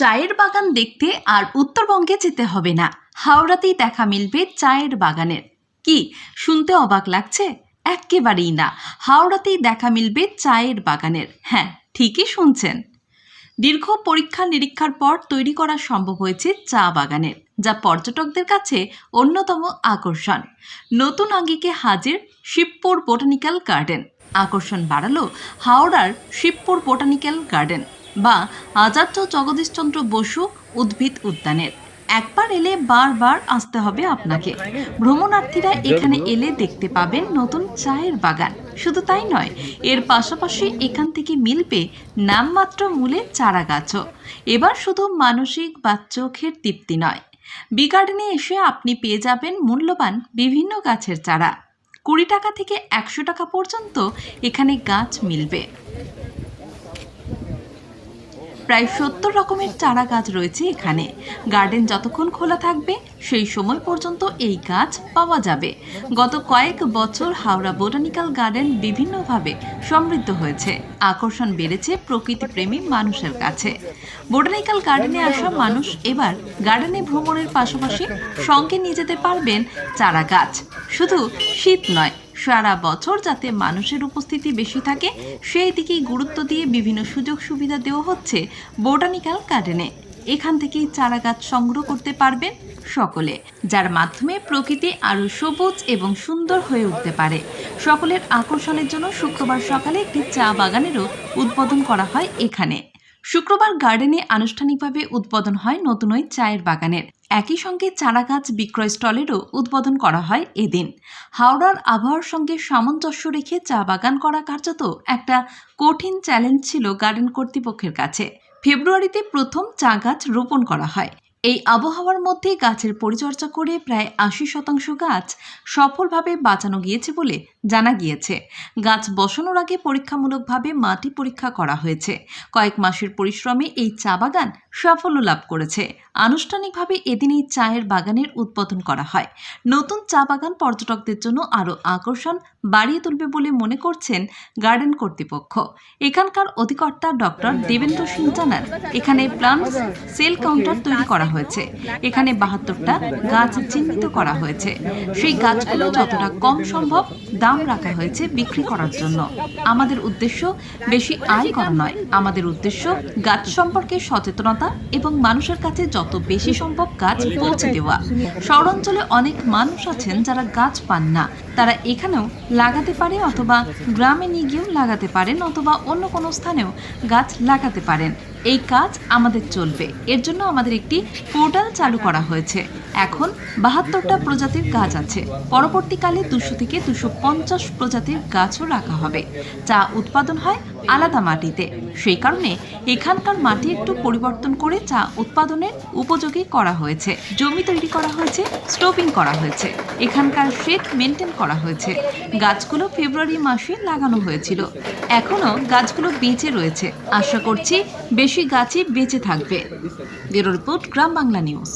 চায়ের বাগান দেখতে আর উত্তরবঙ্গে যেতে হবে না। হাওড়াতেই দেখা মিলবে চায়ের বাগানের। কি, শুনতে অবাক লাগছে? একেবারেই না। হাওড়াতেই দেখা মিলবে চায়ের বাগানের। হ্যাঁ ঠিকই শুনছেন। দীর্ঘ পরীক্ষা নিরীক্ষার পর তৈরি করা সম্ভব হয়েছে চা বাগানের, যা পর্যটকদের কাছে অন্যতম আকর্ষণ। নতুন আঙ্গিকে হাজির শিবপুর বোটানিক্যাল গার্ডেন। আকর্ষণ বাড়ালো হাওড়ার শিবপুর বোটানিক্যাল গার্ডেন। বা আচার্য জগদীশচন্দ্র বসু উদ্ভিদ উদ্যানের। একবার এলে বারবার আসতে হবে আপনাকে। ভ্রমণার্থীরা এখানে এলে দেখতে পাবেন নতুন চায়ের বাগান। শুধু তাই নয়, এর পাশাপাশি এখান থেকে মিলবে নামমাত্র মূলে চারা গাছও। এবার শুধু মানসিক বা চোখের তৃপ্তি নয়। বি গার্ডেনে এসে আপনি পেয়ে যাবেন মূল্যবান বিভিন্ন গাছের চারা। কুড়ি টাকা থেকে একশো টাকা পর্যন্ত এখানে গাছ মিলবে। প্রায় সত্তর রকমের চারা গাছ রয়েছে এখানে। গার্ডেন যতক্ষণ খোলা থাকবে, সেই সময় পর্যন্ত এই গাছ পাওয়া যাবে। গত কয়েক বছর হাওড়া বোটানিক্যাল গার্ডেন বিভিন্নভাবে সমৃদ্ধ হয়েছে। আকর্ষণ বেড়েছে প্রকৃতিপ্রেমী মানুষের কাছে। বোটানিক্যাল গার্ডেনে আসা মানুষ এবার গার্ডেনে ভ্রমণের পাশাপাশি সঙ্গে নিয়ে যেতে পারবেন চারা গাছ। শুধু শীত নয় সারা বছর যাতে মানুষের উপস্থিতি বেশি থাকে, সেই দিকেই গুরুত্ব দিয়ে বিভিন্ন সুযোগ সুবিধা দেওয়া হচ্ছে বোটানিক্যাল গার্ডেনে। এখান থেকেই চারা গাছ সংগ্রহ করতে পারবেন সকলে, যার মাধ্যমে প্রকৃতি আরও সবুজ এবং সুন্দর হয়ে উঠতে পারে। সকলের আকর্ষণের জন্য শুক্রবার সকালে একটি চা বাগানেরও উদ্বোধন করা হয় এখানে। শুক্রবার গার্ডেনে আনুষ্ঠানিকভাবে উদ্বোধন হয় নতুন ওই চায়ের বাগানের। একই সঙ্গে চারা গাছ বিক্রয় স্টলেরও উদ্বোধন করা হয় এদিন। হাওড়ার আবহাওয়ার সঙ্গে সামঞ্জস্য রেখে চা বাগান করা কার্যত একটা কঠিন চ্যালেঞ্জ ছিল গার্ডেন কর্তৃপক্ষের কাছে। ফেব্রুয়ারিতে প্রথম চা গাছ রোপণ করা হয়। এই আবহাওয়ার মধ্যে গাছের পরিচর্যা করে প্রায় আশি শতাংশ গাছ সফলভাবে বাঁচানো গিয়েছে বলে জানা গিয়েছে। গাছ বসানোর আগে পরীক্ষামূলকভাবে মাটি পরীক্ষা করা হয়েছে। কয়েক মাসের পরিশ্রমে এই চা বাগান সাফল্য লাভ করেছে। আনুষ্ঠানিকভাবে এদিন এই চায়ের বাগানের উদ্বোধন করা হয়। নতুন চা বাগান পর্যটকদের জন্য আরও আকর্ষণ বাড়িয়ে তুলবে বলে মনে করছেন গার্ডেন কর্তৃপক্ষ। এখানকার অধিকর্তা ডক্টর দেবেন্দ্র সিং জানান, এখানে প্লান্টস সেল কাউন্টার তৈরি করা হয়েছে। এখানে বাহাত্তরটা গাছ চিহ্নিত করা হয়েছে। সেই গাছগুলো যতটা কম সম্ভব দাম রাখা হয়েছে বিক্রি করার জন্য। আমাদের উদ্দেশ্য বেশি আয় করা নয়। আমাদের উদ্দেশ্য গাছ সম্পর্কে সচেতনতা এবং মানুষের কাছে যত বেশি সম্ভব গাছ পৌঁছে দেওয়া। শহরাঞ্চলে অনেক মানুষ আছেন যারা গাছ পান না। তারা এখানেও লাগাতে পারে অথবা গ্রামে নিয়ে গিয়েও লাগাতে পারেন অথবা অন্য কোনো স্থানেও গাছ লাগাতে পারেন। এই কাজ আমাদের চলবে। এর জন্য আমাদের একটি পোর্টাল চালু করা হয়েছে। এখন বাহাত্তরটা প্রজাতির গাছ আছে। পরবর্তীকালে দুশো থেকে দুশো পঞ্চাশ প্রজাতির গাছও রাখা হবে। যা উৎপাদন হয় আলাদা মাটিতে। সেই কারণে এখানকার মাটি একটু পরিবর্তন করে চা উৎপাদনের উপযোগী করা হয়েছে। জমি তৈরি করা হয়েছে স্টোপিং করা হয়েছে, এখানকার শেড মেনটেন করা হয়েছে। গাছগুলো ফেব্রুয়ারি মাসে লাগানো হয়েছিল। এখনও গাছগুলো বেঁচে রয়েছে। আশা করছি বেশি গাছই বেঁচে থাকবে। Bureau report, Gram Bangla news.